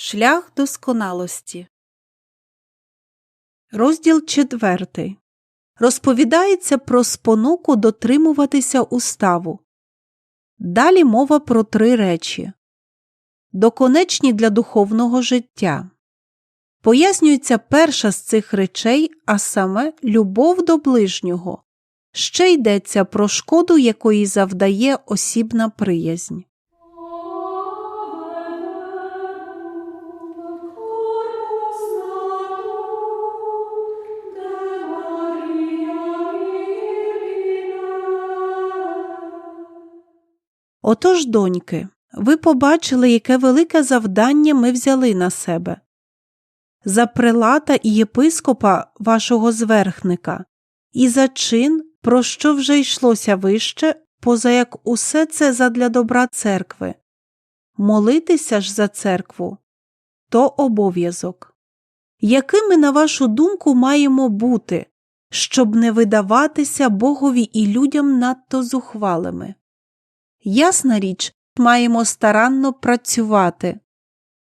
Шлях досконалості. Розділ четвертий. Розповідається про спонуку дотримуватися уставу. Далі мова про три речі доконечні для духовного життя. Пояснюється перша з цих речей, а саме любов до ближнього. Ще йдеться про шкоду, якої завдає осібна приязнь. Отож, доньки, ви побачили, яке велике завдання ми взяли на себе. За прилата і єпископа вашого зверхника, і за чин, про що вже йшлося вище, поза як усе це задля добра церкви. Молитися ж за церкву то обов'язок. Якими, на вашу думку, маємо бути, щоб не видаватися Богові і людям надто зухвалими? Ясна річ, маємо старанно працювати.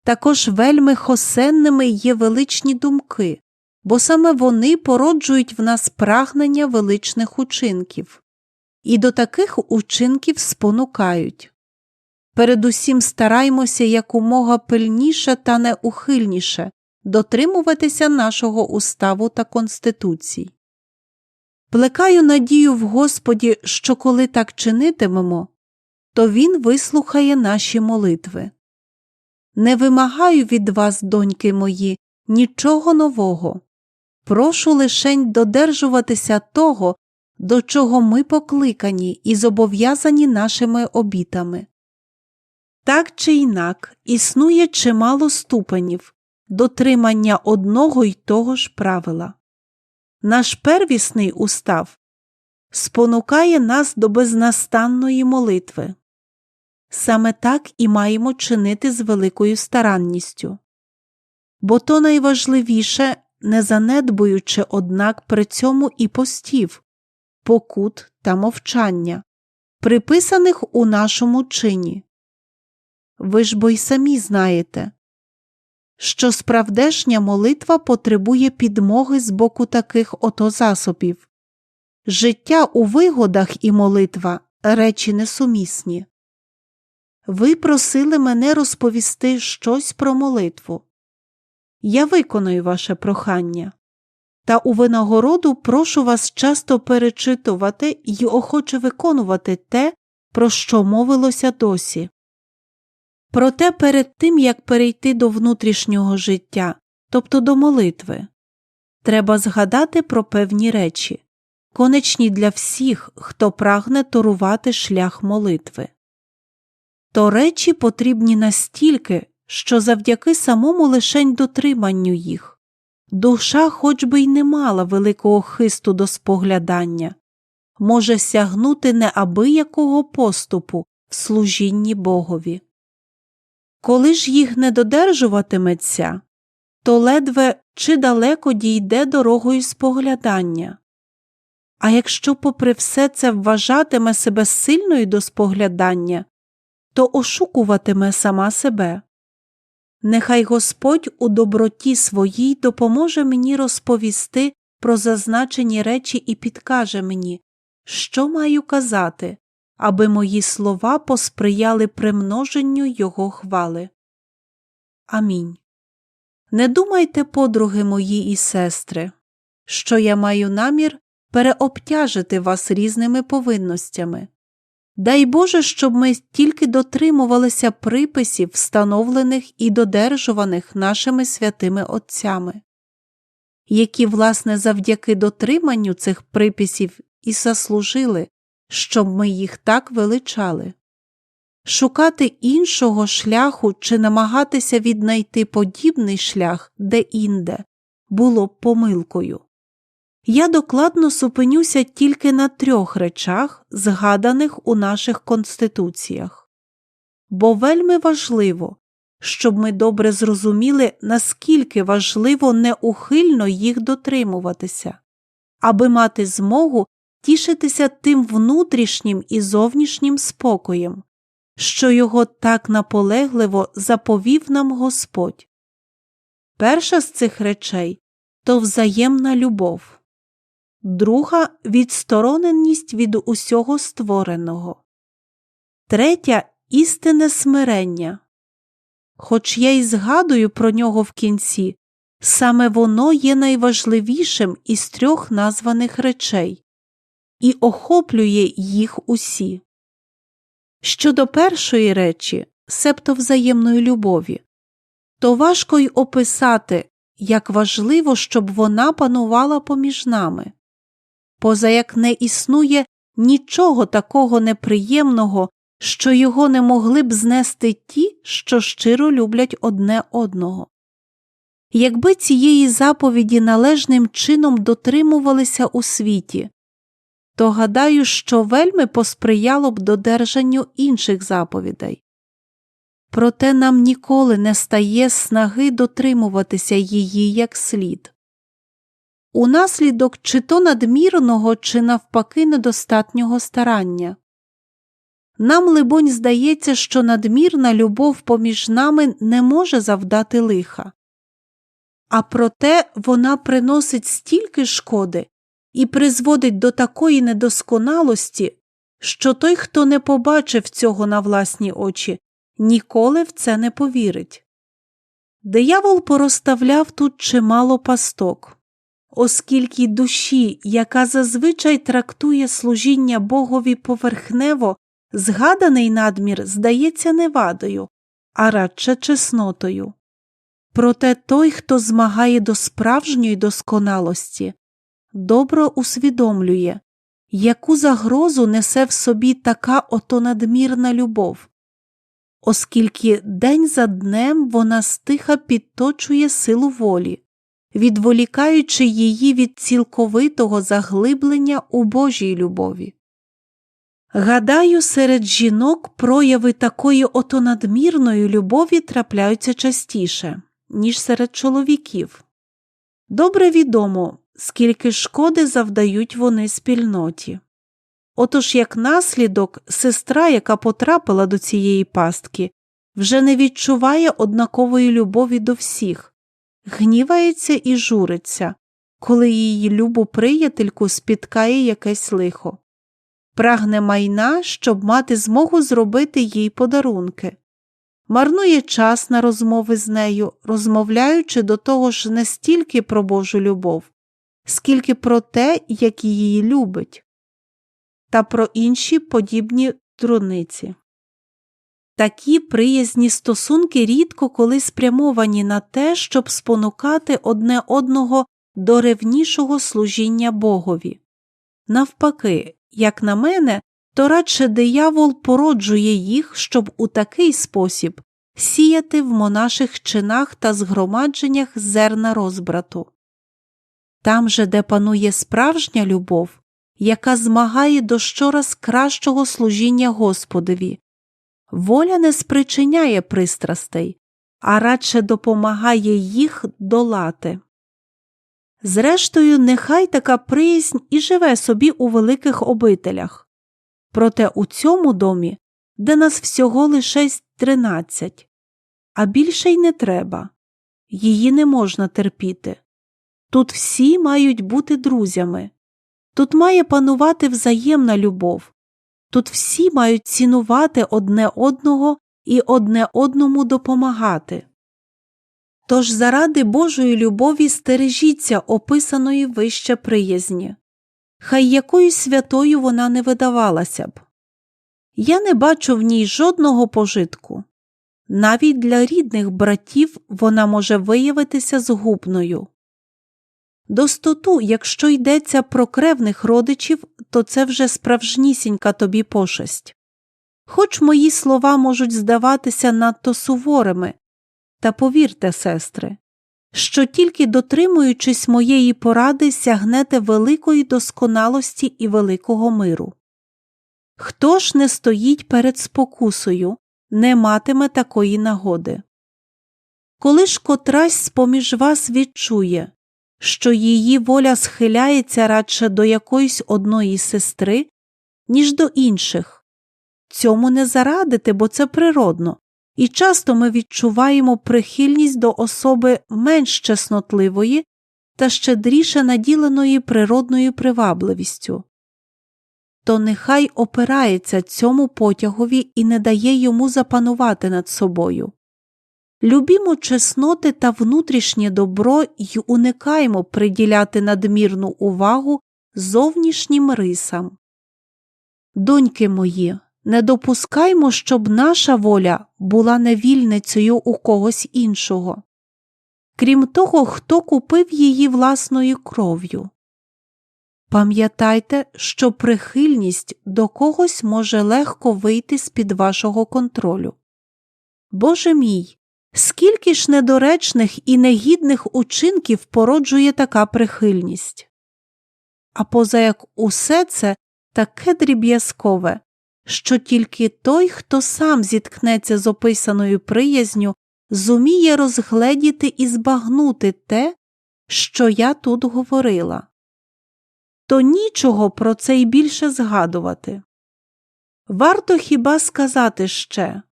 Також вельми хосенними є величні думки, бо саме вони породжують в нас прагнення величних учинків, і до таких учинків спонукають. Передусім стараймося якомога пильніше та неухильніше дотримуватися нашого уставу та конституцій. Плекаю надію в Господі, що коли так чинитимемо, то Він вислухає наші молитви. Не вимагаю від вас, доньки мої, нічого нового. Прошу лишень додержуватися того, до чого ми покликані і зобов'язані нашими обітами. Так чи інак існує чимало ступенів дотримання одного й того ж правила. Наш первісний устав спонукає нас до безнастанної молитви. Саме так і маємо чинити з великою старанністю. Бо то найважливіше, не занедбуючи, однак, при цьому і постів, покут та мовчання, приписаних у нашому чині. Ви ж бо й самі знаєте, що справдешня молитва потребує підмоги з боку таких ото засобів. Життя у вигодах і молитва речі несумісні. Ви просили мене розповісти щось про молитву. Я виконую ваше прохання, та у винагороду прошу вас часто перечитувати й охоче виконувати те, про що мовилося досі. Проте перед тим, як перейти до внутрішнього життя, тобто до молитви, треба згадати про певні речі, конечні для всіх, хто прагне торувати шлях молитви то речі потрібні настільки, що завдяки самому лишень дотриманню їх душа, хоч би й не мала великого хисту до споглядання, може сягнути неабиякого поступу в служінні Богові. Коли ж їх не додержуватиметься, то ледве чи далеко дійде дорогою споглядання. А якщо, попри все це вважатиме себе сильною до споглядання, то ошукуватиме сама себе. Нехай Господь у доброті своїй допоможе мені розповісти про зазначені речі і підкаже мені, що маю казати, аби мої слова посприяли примноженню Його хвали. Амінь. Не думайте, подруги мої і сестри, що я маю намір переобтяжити вас різними повинностями. Дай Боже, щоб ми тільки дотримувалися приписів, встановлених і додержуваних нашими святими Отцями, які, власне, завдяки дотриманню цих приписів і заслужили, щоб ми їх так величали. Шукати іншого шляху чи намагатися віднайти подібний шлях де-інде було б помилкою я докладно супинюся тільки на трьох речах, згаданих у наших конституціях. Бо вельми важливо, щоб ми добре зрозуміли, наскільки важливо неухильно їх дотримуватися, аби мати змогу тішитися тим внутрішнім і зовнішнім спокоєм, що його так наполегливо заповів нам Господь. Перша з цих речей то взаємна любов, друга відстороненість від усього створеного, третя істинне смирення. Хоч я й згадую про нього в кінці, саме воно є найважливішим із трьох названих речей і охоплює їх усі. Щодо першої речі, себто взаємної любові, то важко й описати, як важливо, щоб вона панувала поміж нами. Поза як не існує нічого такого неприємного, що його не могли б знести ті, що щиро люблять одне одного. Якби цієї заповіді належним чином дотримувалися у світі, то гадаю, що вельми посприяло б додержанню інших заповідей. Проте нам ніколи не стає снаги дотримуватися її як слід. Унаслідок чи то надмірного, чи навпаки недостатнього старання. Нам, либонь, здається, що надмірна любов поміж нами не може завдати лиха, а проте вона приносить стільки шкоди і призводить до такої недосконалості, що той, хто не побачив цього на власні очі, ніколи в це не повірить. Диявол порозставляв тут чимало пасток, оскільки душі, яка зазвичай трактує служіння Богові поверхнево, згаданий надмір здається не вадою, а радше чеснотою. Проте той, хто змагає до справжньої досконалості, добро усвідомлює, яку загрозу несе в собі така ото надмірна любов, оскільки день за днем вона стиха підточує силу волі, відволікаючи її від цілковитого заглиблення у Божій любові. Гадаю, серед жінок прояви такої ото надмірної любові трапляються частіше, ніж серед чоловіків. Добре відомо, скільки шкоди завдають вони спільноті. Отож, як наслідок, сестра, яка потрапила до цієї пастки, вже не відчуває однакової любові до всіх, гнівається і журиться, коли її любу приятельку спіткає якесь лихо, прагне майна, щоб мати змогу зробити їй подарунки, марнує час на розмови з нею, розмовляючи до того ж не стільки про Божу любов, скільки про те, як її любить, та про інші подібні дурниці. Такі приязні стосунки рідко коли спрямовані на те, щоб спонукати одне одного до ревнішого служіння Богові. Навпаки, як на мене, то радше диявол породжує їх, щоб у такий спосіб сіяти в монаших чинах та згромадженнях зерна розбрату. Там же, де панує справжня любов, яка змагає до щораз кращого служіння Господові, воля не спричиняє пристрастей, а радше допомагає їх долати. Зрештою, нехай така приязнь і живе собі у великих обителях. Проте у цьому домі, де нас всього лише тринадцять, а більше й не треба, її не можна терпіти. Тут всі мають бути друзями, тут має панувати взаємна любов, тут всі мають цінувати одне одного і одне одному допомагати. Тож заради Божої любові стережіться описаної вище приязні, хай якою святою вона не видавалася б. Я не бачу в ній жодного пожитку. Навіть для рідних братів вона може виявитися згубною. Достоту, якщо йдеться про кревних родичів, то це вже справжнісінька тобі пошесть. Хоч мої слова можуть здаватися надто суворими, та повірте, сестри, що тільки дотримуючись моєї поради, сягнете великої досконалості і великого миру. Хто ж не стоїть перед спокусою, не матиме такої нагоди. Коли ж котрась з поміж вас відчує, що її воля схиляється радше до якоїсь одної сестри, ніж до інших, цьому не зарадити, бо це природно, і часто ми відчуваємо прихильність до особи менш чеснотливої та щедріше наділеної природною привабливістю. То нехай опирається цьому потягові і не дає йому запанувати над собою. Любімо чесноти та внутрішнє добро й уникаємо приділяти надмірну увагу зовнішнім рисам. Доньки мої, не допускаймо, щоб наша воля була невільницею у когось іншого, крім того, хто купив її власною кров'ю. Пам'ятайте, що прихильність до когось може легко вийти з під вашого контролю. Боже мій, скільки ж недоречних і негідних учинків породжує така прихильність. А поза як усе це таке дріб'язкове, що тільки той, хто сам зіткнеться з описаною приязню, зуміє розгледіти і збагнути те, що я тут говорила. То нічого про це й більше згадувати. Варто хіба сказати ще,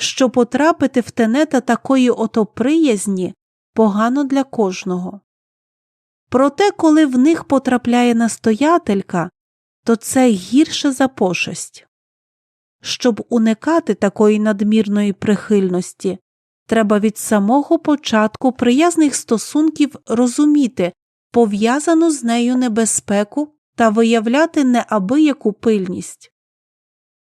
що потрапити в тенета такої ото приязні погано для кожного. Проте, коли в них потрапляє настоятелька, то це гірше за пошесть. Щоб уникати такої надмірної прихильності, треба від самого початку приязних стосунків розуміти пов'язану з нею небезпеку та виявляти неабияку пильність.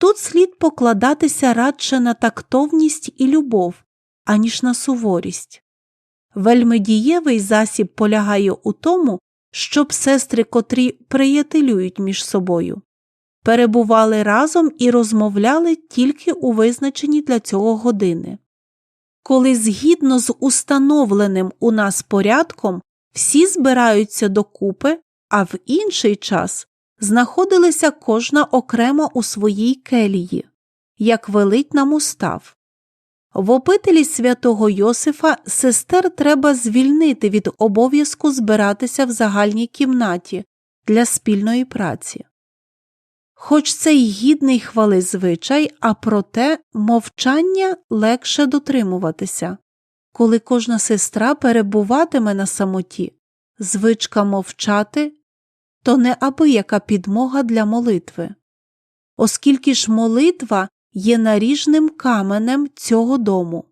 Тут слід покладатися радше на тактовність і любов, аніж на суворість. Вельми дієвий засіб полягає у тому, щоб сестри, котрі приятелюють між собою, перебували разом і розмовляли тільки у визначені для цього години. Коли згідно з установленим у нас порядком всі збираються докупи, а в інший час знаходилися кожна окремо у своїй келії, як велить нам устав. В опителі святого Йосифа сестер треба звільнити від обов'язку збиратися в загальній кімнаті для спільної праці. Хоч це й гідний хвали звичай, а проте мовчання легше дотримуватися. Коли кожна сестра перебуватиме на самоті, звичка мовчати то неабияка підмога для молитви, оскільки ж молитва є наріжним каменем цього дому,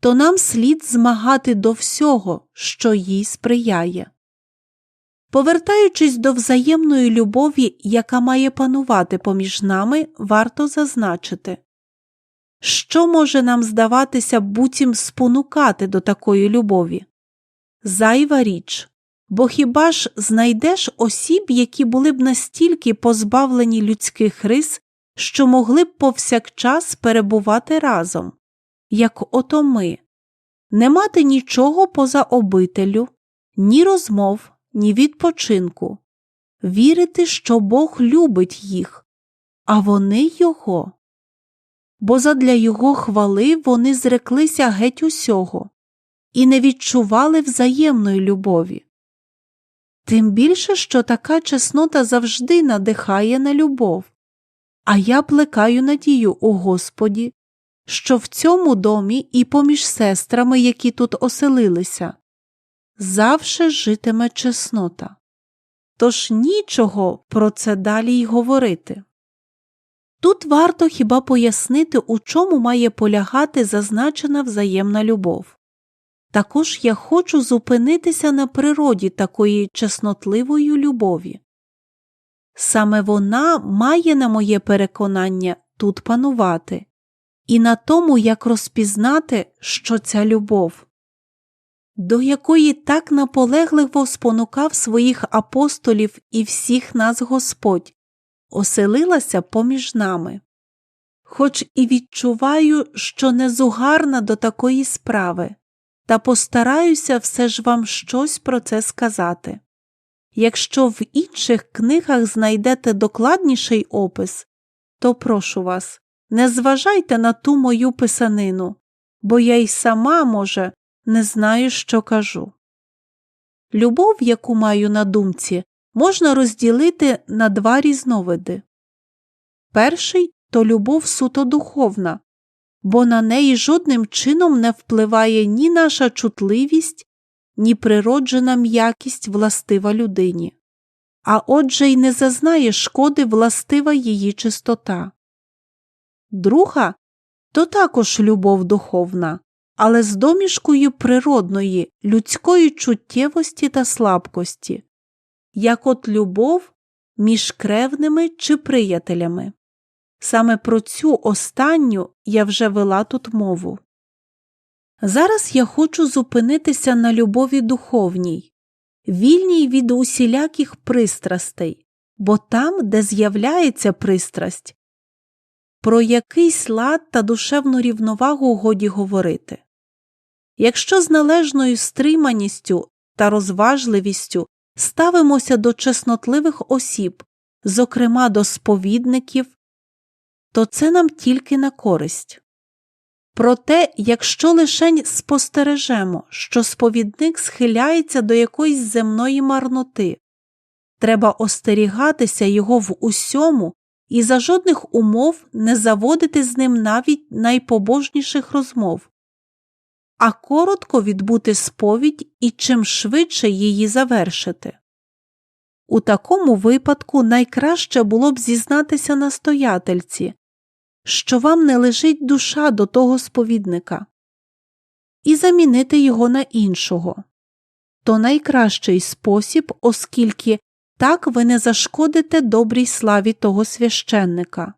то нам слід змагати до всього, що їй сприяє. Повертаючись до взаємної любові, яка має панувати поміж нами, варто зазначити, що може нам здаватися буцім спонукати до такої любові? Зайва річ, бо хіба ж знайдеш осіб, які були б настільки позбавлені людських рис, що могли б повсякчас перебувати разом, як ото ми, не мати нічого поза обителю, ні розмов, ні відпочинку, вірити, що Бог любить їх, а вони його. Бо задля його хвали вони зреклися геть усього і не відчували взаємної любові. Тим більше, що така чеснота завжди надихає на любов. А я плекаю надію у Господі, що в цьому домі і поміж сестрами, які тут оселилися, завше житиме чеснота. Тож нічого про це далі й говорити. Тут варто хіба пояснити, у чому має полягати зазначена взаємна любов. Також я хочу зупинитися на природі такої чеснотливої любові. Саме вона має, на моє переконання, тут панувати, і на тому, як розпізнати, що ця любов, до якої так наполегливо спонукав своїх апостолів і всіх нас Господь, оселилася поміж нами. Хоч і відчуваю, що не зугарна до такої справи, та постараюся все ж вам щось про це сказати. Якщо в інших книгах знайдете докладніший опис, то прошу вас, не зважайте на ту мою писанину, бо я й сама, може, не знаю, що кажу. Любов, яку маю на думці, можна розділити на два різновиди. Перший то любов суто духовна, бо на неї жодним чином не впливає ні наша чутливість, ні природжена м'якість властива людині, а отже й не зазнає шкоди властива її чистота. Друга то також любов духовна, але з домішкою природної, людської чуттєвості та слабкості, як от любов між кревними чи приятелями. Саме про цю останню я вже вела тут мову. Зараз я хочу зупинитися на любові духовній, вільній від усіляких пристрастей, бо там, де з'являється пристрасть, про якийсь лад та душевну рівновагу годі говорити. Якщо з належною стриманістю та розважливістю ставимося до чеснотливих осіб, зокрема до сповідників, то це нам тільки на користь. Проте, якщо лишень спостережемо, що сповідник схиляється до якоїсь земної марноти, треба остерігатися його в усьому і за жодних умов не заводити з ним навіть найпобожніших розмов, а коротко відбути сповідь і чим швидше її завершити. У такому випадку найкраще було б зізнатися настоятельці, що вам не лежить душа до того сповідника, і замінити його на іншого. То найкращий спосіб, оскільки так ви не зашкодите добрій славі того священника.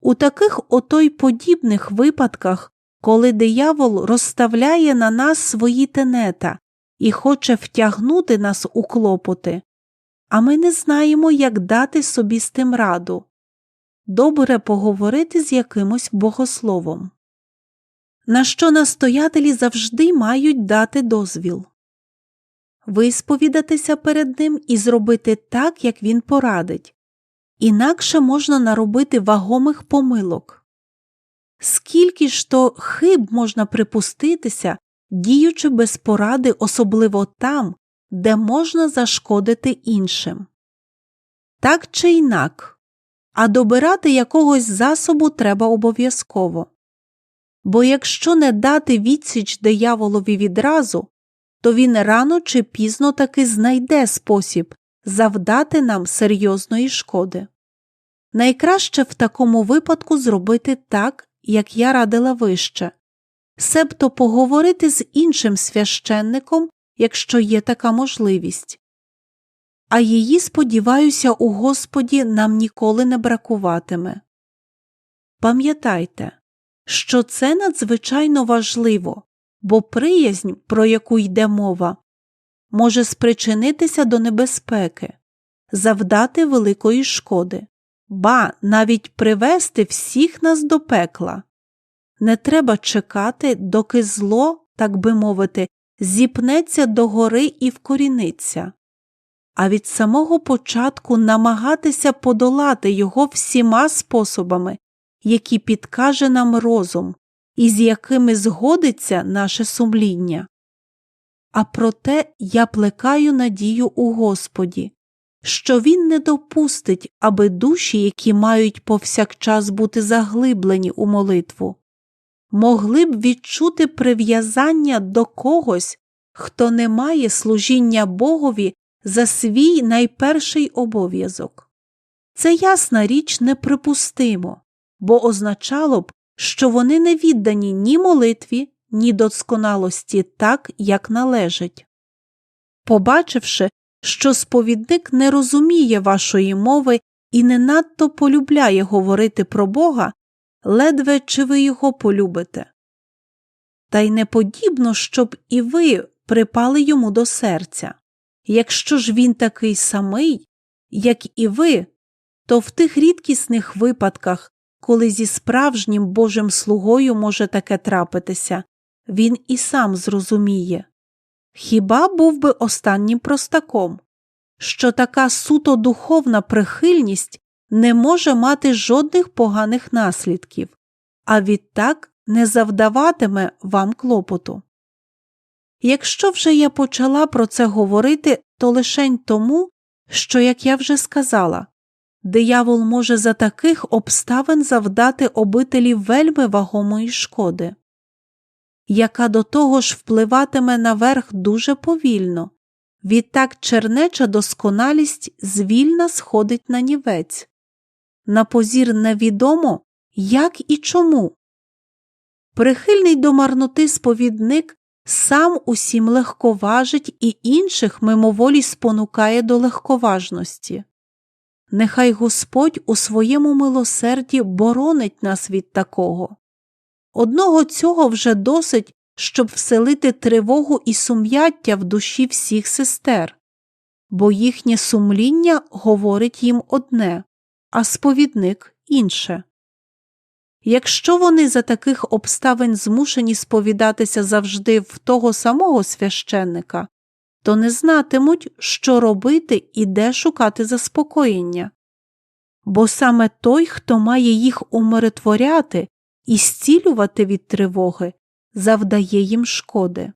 У таких ото й подібних випадках, коли диявол розставляє на нас свої тенета і хоче втягнути нас у клопоти, а ми не знаємо, як дати собі з тим раду. Добре поговорити з якимось богословом. На що настоятелі завжди мають дати дозвіл висповідатися перед ним і зробити так, як він порадить, інакше можна наробити вагомих помилок. Скільки ж то хиб можна припуститися, діючи без поради, особливо там, де можна зашкодити іншим. Так чи інак, а добирати якогось засобу треба обов'язково. Бо якщо не дати відсіч дияволові відразу, то він рано чи пізно таки знайде спосіб завдати нам серйозної шкоди. Найкраще в такому випадку зробити так, як я радила вище, себто поговорити з іншим священником, якщо є така можливість. А її, сподіваюся, у Господі нам ніколи не бракуватиме. Пам'ятайте, що це надзвичайно важливо, бо приязнь, про яку йде мова, може спричинитися до небезпеки, завдати великої шкоди, ба навіть привести всіх нас до пекла. Не треба чекати, доки зло, так би мовити, зіпнеться до гори і вкоріниться, а від самого початку намагатися подолати його всіма способами, які підкаже нам розум, і з якими згодиться наше сумління. А проте я плекаю надію у Господі, що Він не допустить, аби душі, які мають повсякчас бути заглиблені у молитву, могли б відчути прив'язання до когось, хто не має служіння Богові за свій найперший обов'язок. Це ясна річ неприпустимо, бо означало б, що вони не віддані ні молитві, ні досконалості так, як належить. Побачивши, що сповідник не розуміє вашої мови і не надто полюбляє говорити про Бога, ледве чи ви його полюбите. Та й не подібно, щоб і ви припали йому до серця. Якщо ж він такий самий, як і ви, то в тих рідкісних випадках, коли зі справжнім Божим слугою може таке трапитися, він і сам зрозуміє. Хіба був би останнім простаком, що така суто духовна прихильність не може мати жодних поганих наслідків, а відтак не завдаватиме вам клопоту. Якщо вже я почала про це говорити, то лишень тому, що, як я вже сказала, диявол може за таких обставин завдати обителі вельми вагомої шкоди, яка до того ж впливатиме наверх дуже повільно. Відтак чернеча досконалість звільна сходить на нівець. На позір невідомо, як і чому. Прихильний до марноти сповідник сам усім легковажить і інших мимоволі спонукає до легковажності. Нехай Господь у своєму милосерді боронить нас від такого. Одного цього вже досить, щоб вселити тривогу і сум'яття в душі всіх сестер, бо їхнє сумління говорить їм одне, а сповідник інше. Якщо вони за таких обставин змушені сповідатися завжди в того самого священника, то не знатимуть, що робити і де шукати заспокоєння. Бо саме той, хто має їх умиротворяти і зцілювати від тривоги, завдає їм шкоди.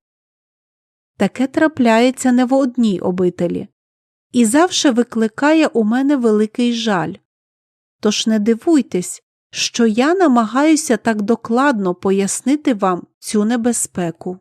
Таке трапляється не в одній обителі і завше викликає у мене великий жаль. Тож не дивуйтесь, що я намагаюся так докладно пояснити вам цю небезпеку.